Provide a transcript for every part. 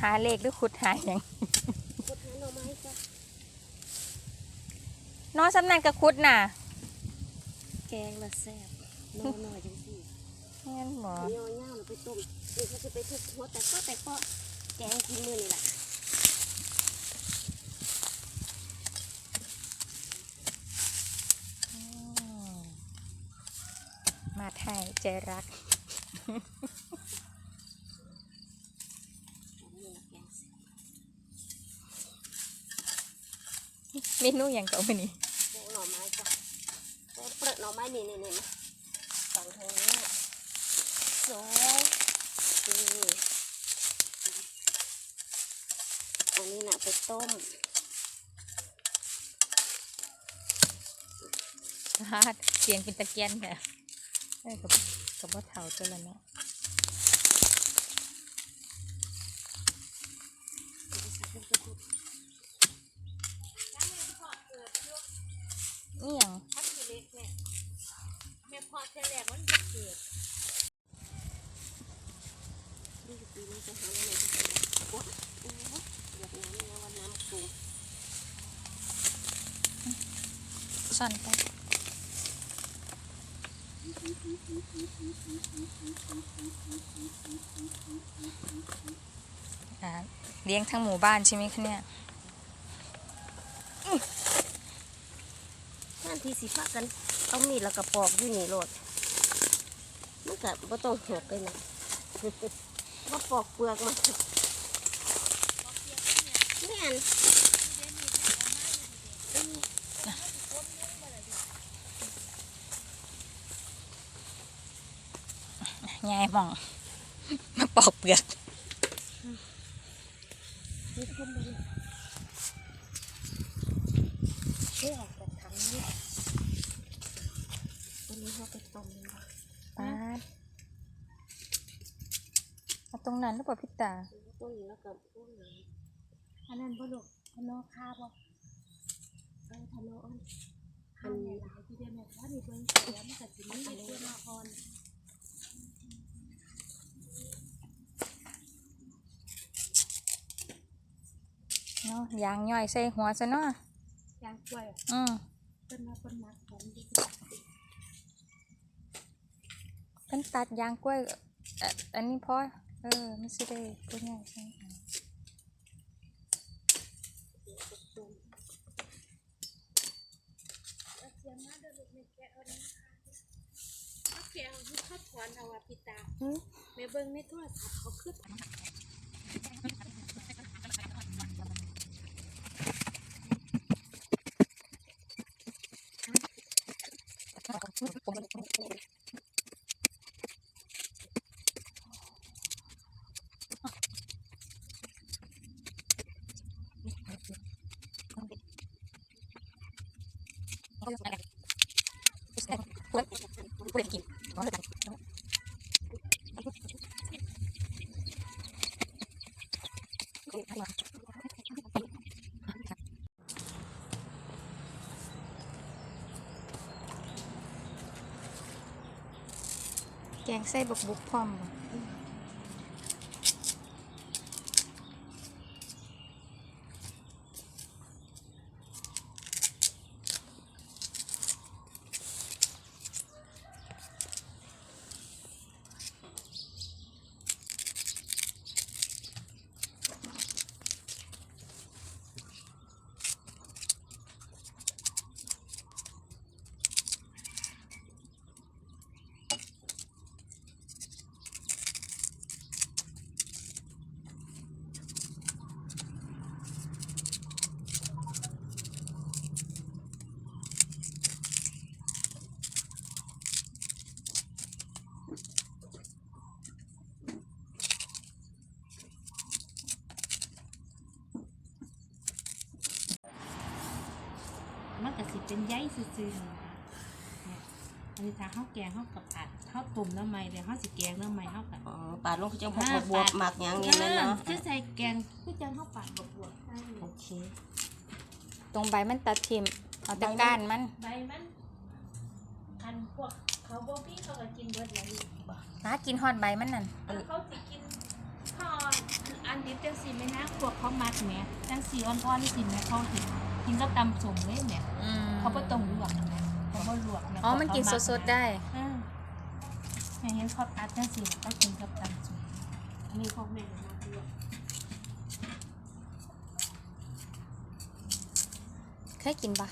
หาเลขหรือขุดหาอย่างขุดหาหน่อไม้จ้ะน้องสำนันกับขุดน่ะ แกงละแซ่บหน่อหน่อยจังสิงั้นหมอย่อย่างเราไปต้มเดี๋ยวเขาจะไปทุบหัวแต่ก็แต่ก็แกงกินมือนี่แหละอืมมาไทยใจรัก นี่ละแกงแซ่บ เมนูอย่างเก่าวันนี้แกงหน่อไม้จ้ะเปลือกหน่อไม้นี่นี่นี่นะฝั่งทางนี้สองสี่อันนี้น่ะไปต้มฮาดเสียงเป็นตะเกียนค่ะเอ้กับกับว่าเท่าตัวละเนาะ อเทแรกมันจะเกิดนี่ปีนี้จะหาอะไรดีโอ๊ยโอ้ยเดือดน้ำเนี่ยวันน้ำปรุงสั่นไปเลี้ยงทั้งหมู่บ้านใช่ไหมคะเนี่ยนั่นที่สิพักกัน เอามีดแล้วก็ปอกอยู่นี่โลดมันก็บ่ต้องหกเลยนะว่าปอกเปลือกมันแม่นยายมองมาปอกเปลือกนี่ขึ้นไปเลยเชื่อออกจากถังนี้ตัวนี้เขาไปต้มเลยนะ ปาดเอา ตรงนั้นหรือเปล่าพี่ตาต้นแล้วกับต้นนี้อันนั้นบ่ลูกพะโนคาบ่เออพะโนอันอันหลายที่เดียวแม่ว่ามีเพิ่นเสียมันก็สิมีเพื่อนมาอ่อนเนาะยางย่อยใส่หัวซะเนาะยางกล้วยอะอืมเพิ่นมาเพิ่นมักของดีเพิ่นตัดยางกล้วยเอ่ออันนี้พอ เออไม่ใช่ได้ตัวใหญ่ใช่ไหมแกเอาที่เขาถอนเอาอะพี่ตาอืมแม่เบิ่งในโทรศัพท์เขาคือ แกงไส้บกบุกพร้อมบ่ ซื่อๆนี่นะเนี่ยอันนี้ถ้าข้าวแกงข้าวกับผัดข้าวต้มน้ำมันเลยข้าวสิแกงน้ำมันข้าวกับอ๋อปาดลงจังพวกบวบหมักหยังนี่แหละเนาะจะใส่แกงคือจังข้าวผัดบวบๆใช่โอเค ตรงใบมันตัดทิมเอาแต่ก้านมันใบมันอันพวกเขาบพี่เขาก็กินเบิดแล้วนี่หากินฮอดใบมันนั่นอันเขาสิกินทอดอัอันดิบจังสีไม่นะพวกเขามัดแหม่จังสีอ่อนๆสิแหม่เขาเห็นกินกับตำสมเลยแหม่อืม เขาบ่ต้องลวกนะแหม่เขาบ่ลวกแหม่อ๋อ มันกินสดๆได้เออแม่เห็นเขาตัดจังสีก็กินกับตำสมอันนี้พวกแม่มาลวกเคยกินปะ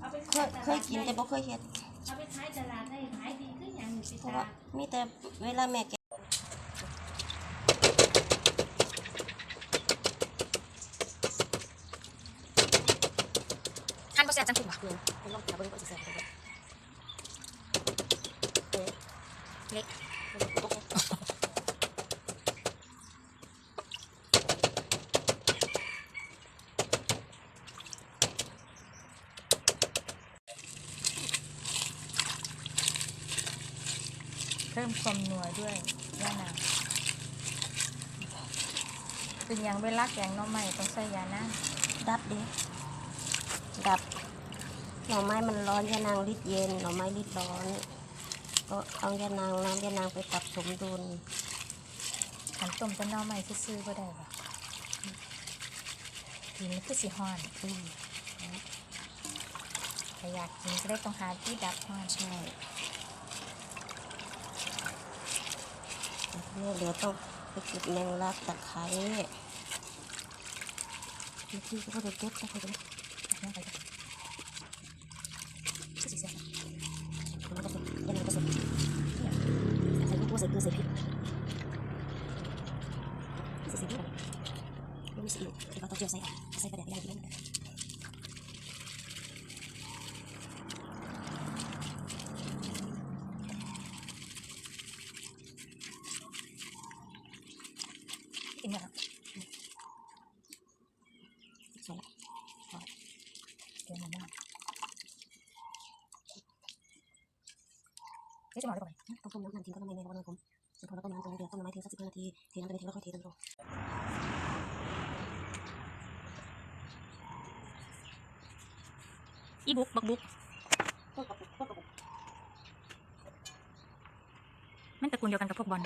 เอาไปเคยเคยกินแต่บ่เคยเฮ็ดเอาไปขายตลาดได้ขายดีขึ้นอย่างนี้สิเพราะจ้าว่ามีแต่เวลาแม่แกะ ท่านบ่แซ่บ จังถูกปะเพิ่นลองจับเบิ่งก่อนสิแซ่บบ่เออเละเพิ่มความนัวด้วยย่านางเป็นอย่างเวลาแกงน้องใหม่ต้องใส่ยานะดับเด้ดับ น่อไม้มันร้อนยานางริดเย็นหน่อไม้ริดร้อน ก็เอายานางน้ำยานางไปปรับสมดุลขันต้มเป็นหน้อใหม่ซื่อๆก็ได้ปะทีนี้คือสีฮ้อนอืมถ้าอยากกินก็ได้ต้องหาที่ดับฮ้อนใช่เนี่ยเดี๋ยวต้องไปเก็บแมงลักตะไคร้ที่ที่ก็ได้เก็บก็ได้นั่งไปกันคือสีแซ่บ มันก็จะยังไงก็ใส่ ใส่กุ้งใส่เกลือใส่พริกใส่ซีอิ๊วไม่มีซีอิ๊วที่เขาต้องเจียวใส่อะใส่กระเดียดอะไรดีมั้ง กินเนี่ย ใส่ละ เดี๋ยวมันมากนี่จะมาได้ปะ ต้องต้มน้ำมันทิ้งก็ทำไมในวันนั้นผมพอเราต้มน้ำตรงนี้เดือดต้มน้ำไม้ทิ้งสักสิบห้านาทีเทน้ำไปในทิ้งแล้วค่อยเทน้ำลง อีบุกบักบุกต้มกระปุกต้มกระปุกมันตระกูลเดียวกันกับพวกบอล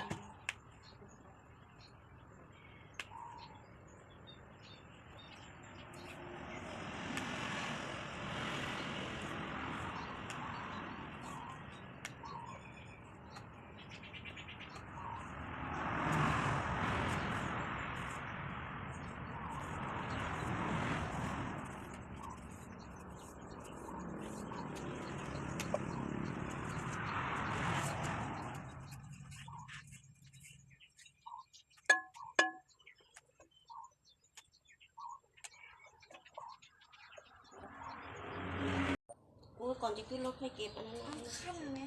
ก่อนจะขึ้นรถค่อยเก็บอันนั้นอันขั้นไหม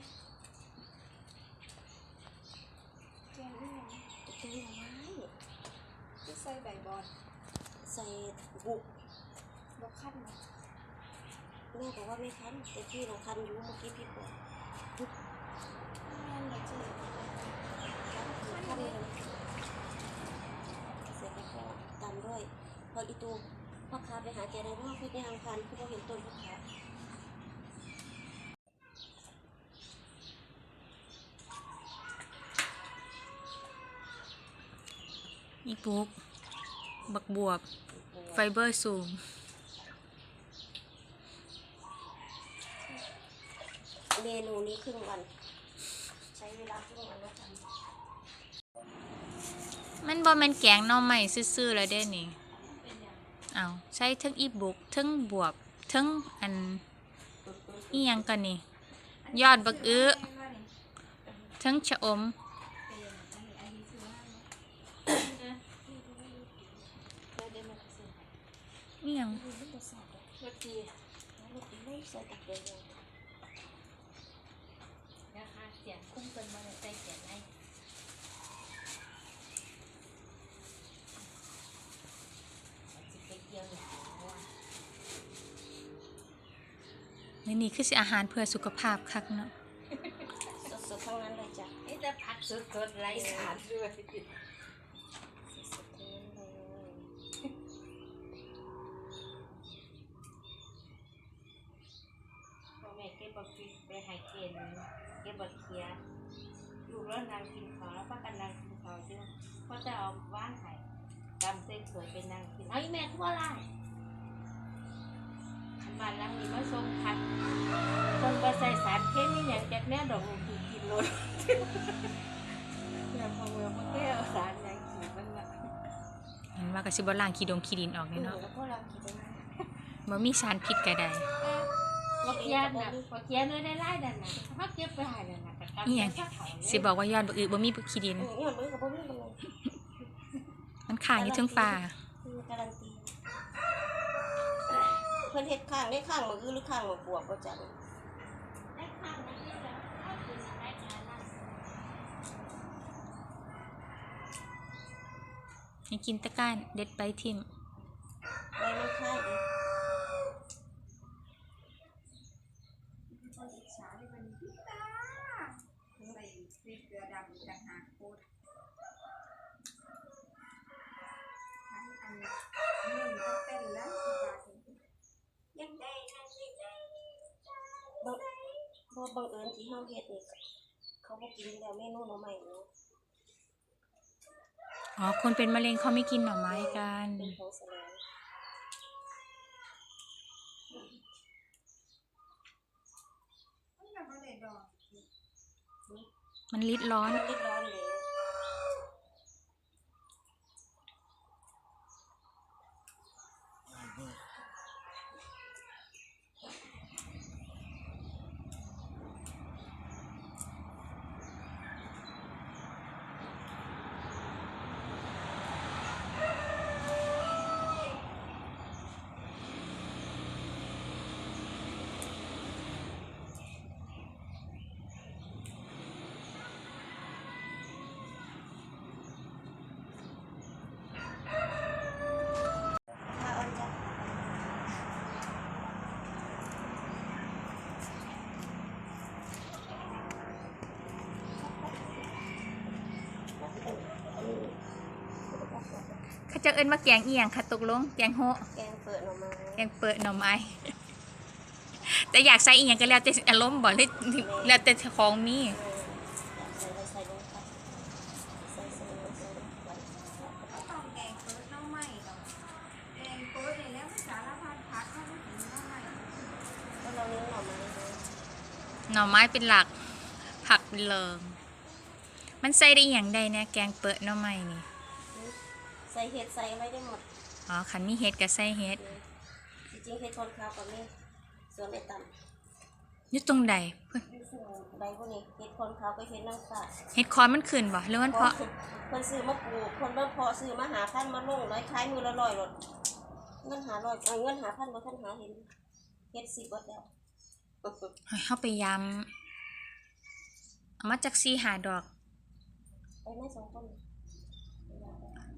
แกงหน่อไม้ที่ใส่ใบบอลใส่บุกบกขั้นไหมแม่บอกว่าไม่คันแต่พี่ลองคันอยู่เมื่อกี้พี่บอกคันเลยเสร็จแล้วก็ตามด้วยพออีตูพ่อค้าไปหาแกในว่าพี่ยางคันพี่ก็เห็นต้นพ่อค้า อีบุก บักบวบ ไฟเบอร์สูง เมนูนี้ครึ่งวัน ใช้เวลาครึ่งวันแล้วกันมันบอมันแกงหน่อใหม่ซื่อๆแล้วเด้นี่เอาใช้ทั้งอีบุกทั้งบวบทั้งอันอีหยังกันนี่ ยอดบักอื้อทั้งชะอม อีหยังรสดีรสดีไม่ใส่ตักเดียวนะคะเสียงคุ้มเกินมาเลยใจเสียงไงสิไปเกี่ยวอย่างว่านี่นี่คือสิอาหารเพื่อสุขภาพคักเนาะสดๆทั้งนั้นเลยจ้ะนี่จะพักสดๆไร้สารด้วย สดๆทั้งนั้นเลย พ่อแม่เก็บบักพริ กไปให้เกณฑ์เก็บบักเขียลูกแล้วนางกินข้าวแล้วป้ากันนางกินข้าวด้วยพ่อจะเอาว่านไข่กำเส้นสวยไปนั่งกินเอาอีแม่ทั่วล่างอันบ้านหลังนี้มาส่งพักคนบ่ใส่สารเคมีหยังจากแม่ดอกลูกกินรถแล้วพอเมื่อมันก็เอาสารหยังกินมันละเห็นว่าก็สิบ่ล้างขี้ดงขี้ดินออกเอนี่อเนาะแล้วก็เราคิดว่าบ่มีสารพิษก็ได้ บักเขียนน่ะบักเขียนเลยได้ไล่ดันน่ะเขาเก็บไปให้นั่นน่ะก็กำอีหยังใส่กระเป๋าเลยสิบอกว่ายอดบักอึบ่มีขี้ดิน เนี่ยมันก็บ่มีมันมันข้างอยู่เทึงฟ้าคือการันตีเพิ่อนเฮ็ดข้างได้ข้างมือหรือข้างมือบวกบ่จังได้ข้างนั้นนี่แหละเอาเป็นอะไรกันล่ะให้กินตะก้านเด็ดไปทิ่มได้มันค่ายดีบัง บ่บังเอิญที่เฮาเฮ็ดนี่เขาบ่กินแล้วเมนูหน่อไม้เนาะอ๋อ คนเป็นมะเร็งเขาไม่กินหน่อไม้กันเป็นของแสลงมันริดร้อน มันรีบร้อนเลย เขาจะเอิ้นว่าแกงเอียงค่ะตกลง แกงโฮะแกงเปิดหน่อไม้แกงเปิดหน่อไม้ แต่อยากใส่อีหยังก็แล้วแต่อารมณ์บ่เลยแล้วแต่ของมีเออใส่ไปใส่ลงไปใส่ใส่ลงใส่ลงไปต้องแกงเปิดน้องใหม่ดอกแกงเปิดเลยแล้วสารพัดผักเข้าไปถึงน้องใหม่ก็เราเลี้ยงหน่อไม้เลยหน่อไม้เป็นหลัก ผักเป็นเลิงมันใส่ได้อหย่างใดเนี่ยแกงเปิดหน่อไม้นี่ ใส่เห็ดใส่อะไรได้หมดอ๋อคันมีเฮ็ดก็ใส่เฮ็ดจริงๆเห็ดคนขาวกับนี่ส่วนไอ้ต่ำอยู่ตรงใดเพิ่นนี่คือใบพวกนี้เห็ดคนขาวก็เห็ดนางฟ้าเฮ็ดคอนมันขึ้นบ่หรือมันเพาะคนซื้อมาปลูกคนบ้าเพาะซื้อมาหาพันมาลงร้อยขายมือละร้อยรถเงินหาร้อยเอาเงินหาพันมาท่านหาเห็นเห็ดสิบวัดแล้วให้เฮาไปยำเอามาจากซีหาดอกไปแม่สองคน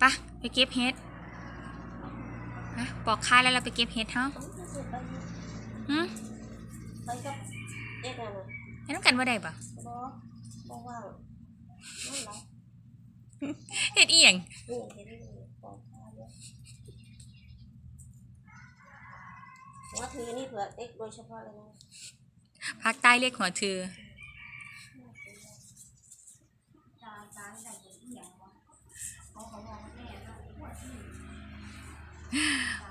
ปะไปเก็บเฮ็ดฮะปอกคายแล้วเราไปเก็บเฮ็ดเฮาเอาซื้อไปหึไปกับเอ็ดน่ะนะเฮ็ดนำกันบ่ได้บ่บ่บ่ว่างนั่นแหละเฮ็ดอีหยังนี่เห็ดนี่ปอกข้าวเยอะว่าถือนี่เผื่อเอ็กโดยเฉพาะเลยนะภาคใต้เรียกหัวถือตาตาได้เหมือนเอียงวะเขาเขาบอกว่าแม่เนาะปวดที่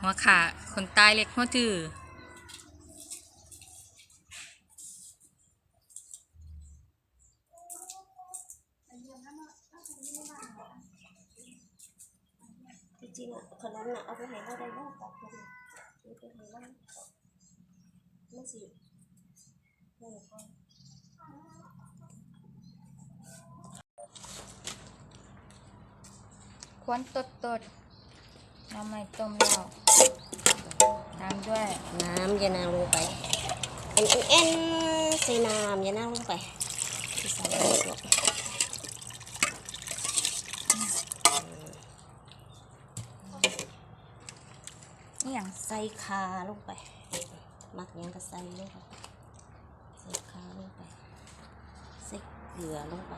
หัวขาคนใต้เรียกหัวถือจริงๆอะขนน่ะเอาไปให้เราได้บ้างตัดคนเอาไปให้เราไม่สิ วนตดตดน้ำไม่ต้มแล้วตามด้วย น้ำยานางลงไปเอ็นเอ็นเอ็นใส่น้ำยานางลงไปที่ใส่ลงไปนี่อย่างใส่คาลงไป มักหยังก็ใส่ลงไปใส่คาลงไปใส่เกลือลงไป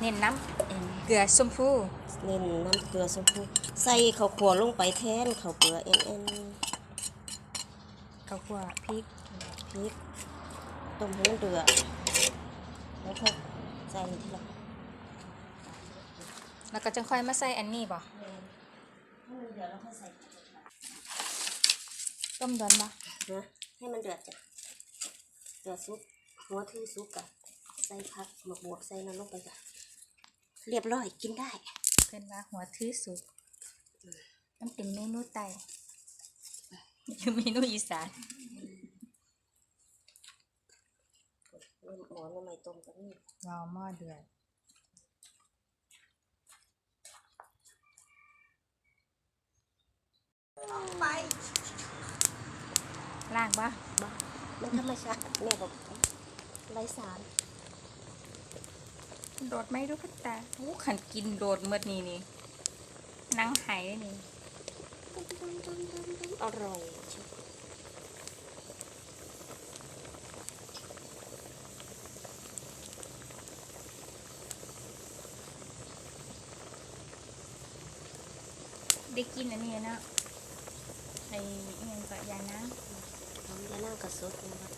เน้นน้เอ็นำเกลือชมพูเน้นน้ำเกลือชมพูใส่ข้าวขัวลงไปแทนข้าวเกลือเอ็นเอ็นข้าวคั่วพริกพริกต้มให้มันเดือดแล้วค่อยใส่ทีหลังแล้วก็จะค่อยมาใส่อันนี้บ่แล้วค่อยใส่ผักต้มดอนบ่นะให้มันเดือดจ้ะเดือดซุปหัวทื่อซุปกับใส่ผักหมกบวกใส่น้ำลงไปจ้ะ เรียบร้อยกินได้เพิ่นว่าหัวทื่อสุกมันเป็นเมนูไตอยู่เมนูอีสานหมอน้ำไม่ต้มกันนี่รอหม้อเดือดไปล่างบ่บ้ามันธรรมชาติแม่บอกไรสาร โดดไหมดูพัตตาโอ้ขันกินโดดเมื่อนี้นี่นั่งหายได้นี่อร่อยได้กินอันนี้นะไอ้อิหยังก็ยานะน้ำยานั่งกระสดนะครับ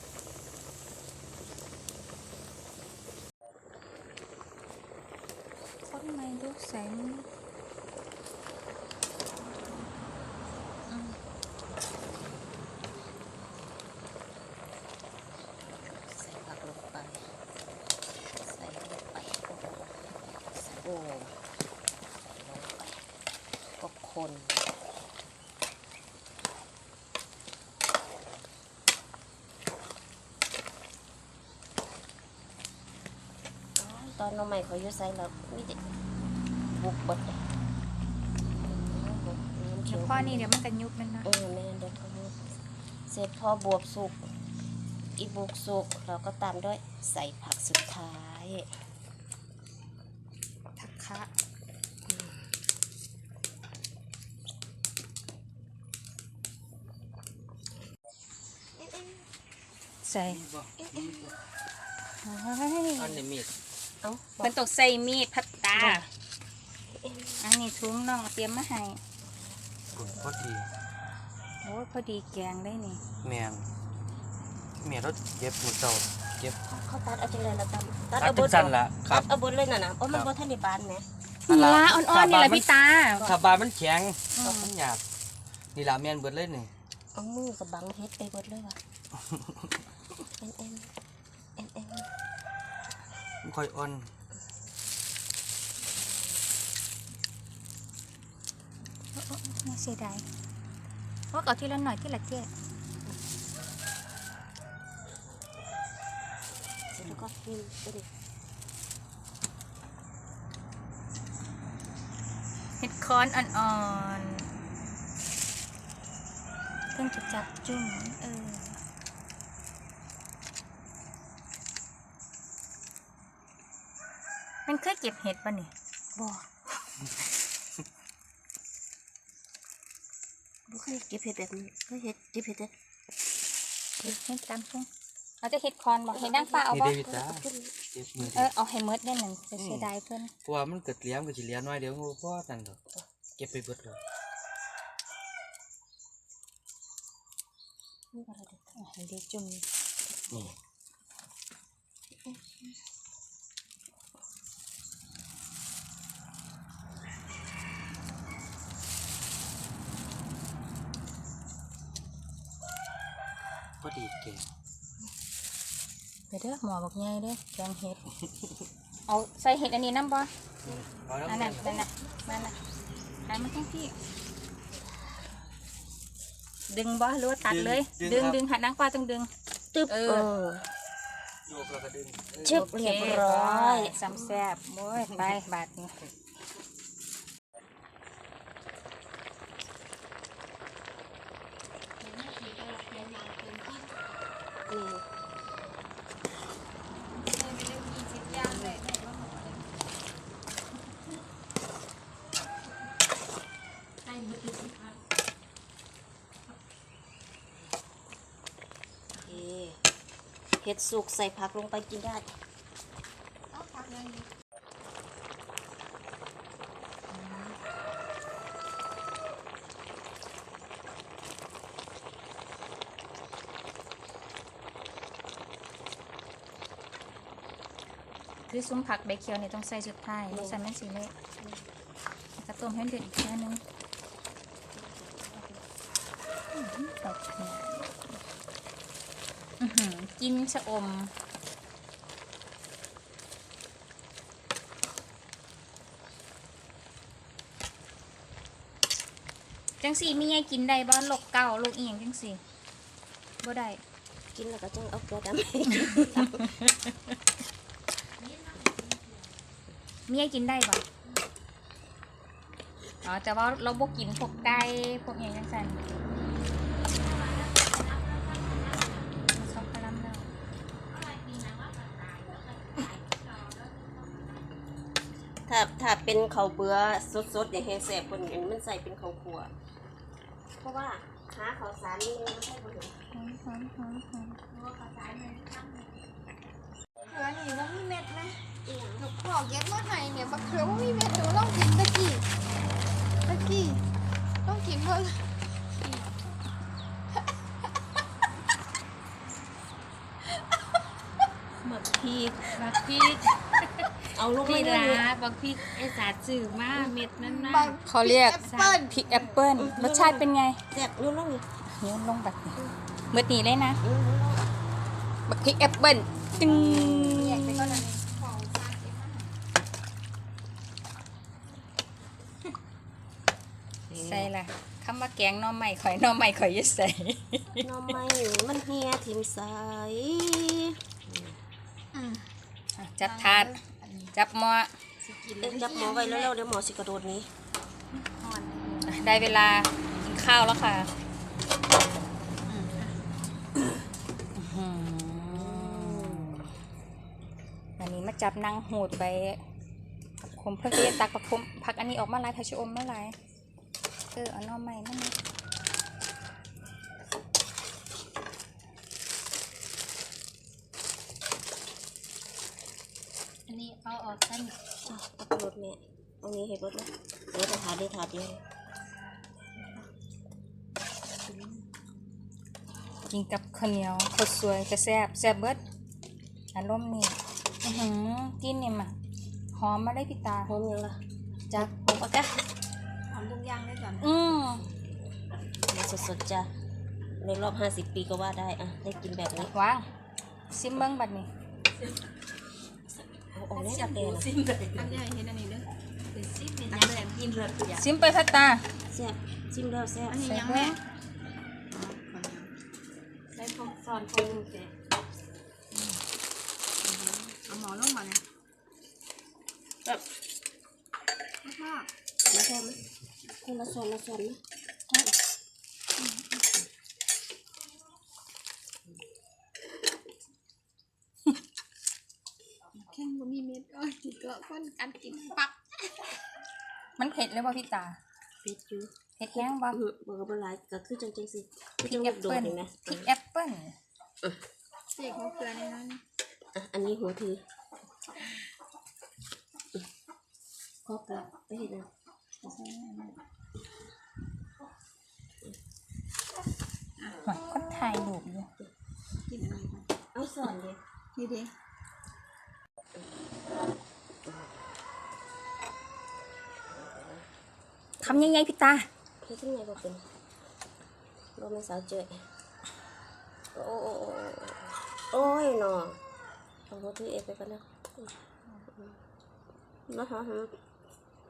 คน ไม่ดูใส่อืมใส่ผักลงไปใส่ลงไปโอ้โหใส่โอ้ลงไปก็คนตอนน้องใหม่เขาอยู่ใส่แล้วมีแต่บุก บดเลยบุกน้ำเฉเขียวพาะนี่เดี๋ยวมันกันยุบนั่นนะเออแม่เดี๋ยวเขาบุกเสร็จพอบวบสุก อีบุกสุก เราก็ตามด้วยใส่ผักสุดท้ายทักคะใส่เฮ้ยอันนี้มีดเอ้ามันตกใส่มีดพัตตา อันนี้ถุงน้องเตรียมมาให้กลุ่มพอดีโอ้ยพอดีแกงได้นี่แมงแม่รถเก็บหมดเจ้าเก็บเขาตัดเอาจังเลยละตำตัดตัดเอาบเป็นดสั้นละคตัรัดบเอาบดเลยน่ะนะโอ้มันครับบดท่านในบ้านไหมนี่ละอ่อนๆนี่แหละพี่ตาถ้าบามันแข็งอืมมันหยาบนี่ละแม่นเบิดเลยนี่เอามือกับบังเฮ็ดไปบดเลยว่ะเอ็นเอ็นเอ็นเอ็นมันค่อยอ่อน น่าเสียดายว่าเอาทีละหน่อยที่ละเจ๊แล้วก็พิมพ์ไปดิเห็ดคอนอ่อนๆเพิ่งจะจับจุ่มเออมันเคยเก็บเห็ดป่ะนี่บ่บ่เค ยเก็บเห็ดแบบนี้เคยเห็ดเก็บเห็ดแต่เก็บเห็ดตามทุ่งเอาจะเห็ดคอนบอกเห็ดนางฟ้าเอานี่บ่เดวิดจ้าเก็บมือเออเอาให้หมดได้หนึ่งจะเสียดายเพิ่นเพราะว่ามันเกิดเลี้ยงก็สิเลี้ยงน้อยเดี๋ยวงูพ่อนั่นดอกเก็บไปเบิดเลยนี่อะไรเด็ดเอาให้ได้จุ่มนี่พอดีเก่ง ไปเด้อ หมอบอกไงเด้อแกงเห็ด เอาใส่เห็ดอันนี้น้ำบ่เอาแล้วอันแม่นั้นนั่นน่ะนั่นน่ะหันมาทั้งที่ดึงบ่หรือว่าตัดเลย ดึงดึงหันนางฟ้าต้องดึง ตึ๊บเอเออ อโยกแล้วก็ดึงชึบเรียบร้อยซ้ำแซ่บโอ้ยไปบาดนี้นี่ ดสุกใส่ผักลงไปกินได้คือซุ้มผักใบเขียวนี่ต้องใส่สุดท้ายใส่แม่สีเล็กแล้วก็ต้มให้เดือดอีกแค่นึงอเคอื้อหือ กินชะอม จังสีมีไงกินได้บ้านโลกเก่าโลกอีหยังจังสีบ่ได้ กินแล้วก็จังเอาเกลือดำให้มีไงกินได้บ่อ๋อแต่ว่าเราบ่กินพวกไก่พวกอย่างจังสัน ถ้าถ้าเป็นข้าวเบื่อสดๆอย่างแห้งแซ่บคนอันนี้มันใส่เป็นข้าวคั่วเพราะว่าหาข้าวสารนี่มันไม่ใช่บ่เห็นหอมหอมหอมหอมเขือนี่ว่ามีเม็ดไหมหนูบอกเย็บมาให้เนี่ยบักเขือว่ามีเม็ดหนูต้องกินตะกี้ตะกี้ต้องกินเพิ่มหมักพริกบักพริก เอาลงพี่มาเลยลาบักพริกไอ้สาดสื่อมาเม็ดนั้นมาบางเขาเรียกแอปเปิ้ลพริกแอปเปิ้ลรสชาติเป็นไงแซ่บนู่นลงนี่โยนลงแบบนี้เมื่อนี้เลยนะนู่นลงบักพริกแอปเปิ้ลตึงแยกไปก็ได้ของซาเก็บมาให้ใส่ละคำว่าแกงหน่อไม้ข่อยหน่อไม้ข่อยอยึดใส่หน้ำไม้มันเฮียทิมใสอืมอะจับถาด จับหม้อเอ็งจับหมอไว้แล้วๆเดี๋ยวหมอสิกระโดดหนี้อะได้เวลากินข้าวแล้วค่ะอื้อหืออันนี้มาจับนางหูดไปผักคมเพื่อที่จะตักผักคมผักอันนี้ออกมาลายผักชะอมมาลายเออเอาหน่อไม้นั่นนะ อั นนี้เอาออกกันอะเอากระโดดแม่เอานี้ให้เบิดเลยเดี๋ยวจะถาดได้ถาดเดียวกินกับข้าวเหนียวข้าวสวยจะแซ่บแซ่บเบิดอารมณ์นี่อื้อหือกินนี่มาหอมมาได้พี่ตาหอมยังล่ะจักหอมปะกะหอมทุกอย่างได้ก่อนอืมมาสดๆจ้ะในรอบ 50 ปีก็ว่าได้อะได้กินแบบนี้วางซิมเบิ้งบัดนี้ เอาออกนี้ดับแดงนะอันนี้เห็นอันนี้เด้อตักแดงกินเลือดอย่างซิมไปพัตตาแซ่บชิมแล้วแซ่บอันนี้ใส่ยังเบิ้แม่งได้พอซอนพอลุงแกเอาหมอลงมาเนี่ยแบบมากมาชมไหมคนละส่วนละส่วนไหม แข้งบ่มีเม็ดเอ้ย ติดตัวคนกันกินปักมันเผ็ดเลยบ่พี่ตาเป็ดอยู่เผ็ดแห้งบ่อือบอกว่าหลายก็คือจังจังสิพคือริจักงแอลูปกโดดเปิ้ลเห็นไหมพริกแอปเปิ้ลเสียของเกลือในนั้นอะอันนี้หัวถือขอกลับไปเห็นนะหอยคนถ่ายรูปอยู่กินอะไรก่อนเอาสอนเลยนี่ดิ คำใหญ่ๆพี่ตาเฮ็ดยังไงก็เป็นเราไม่สาวเจยโอ้โอ้โอ้โอ้โอ้ยหนอเอาหัวถือเอไปกันนะนะฮะฮะ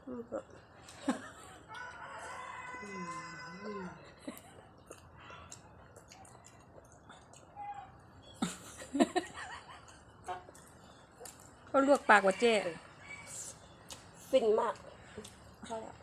อืมก็เขาลวกปากว่าเจ๊ฟินมากพอแล้ว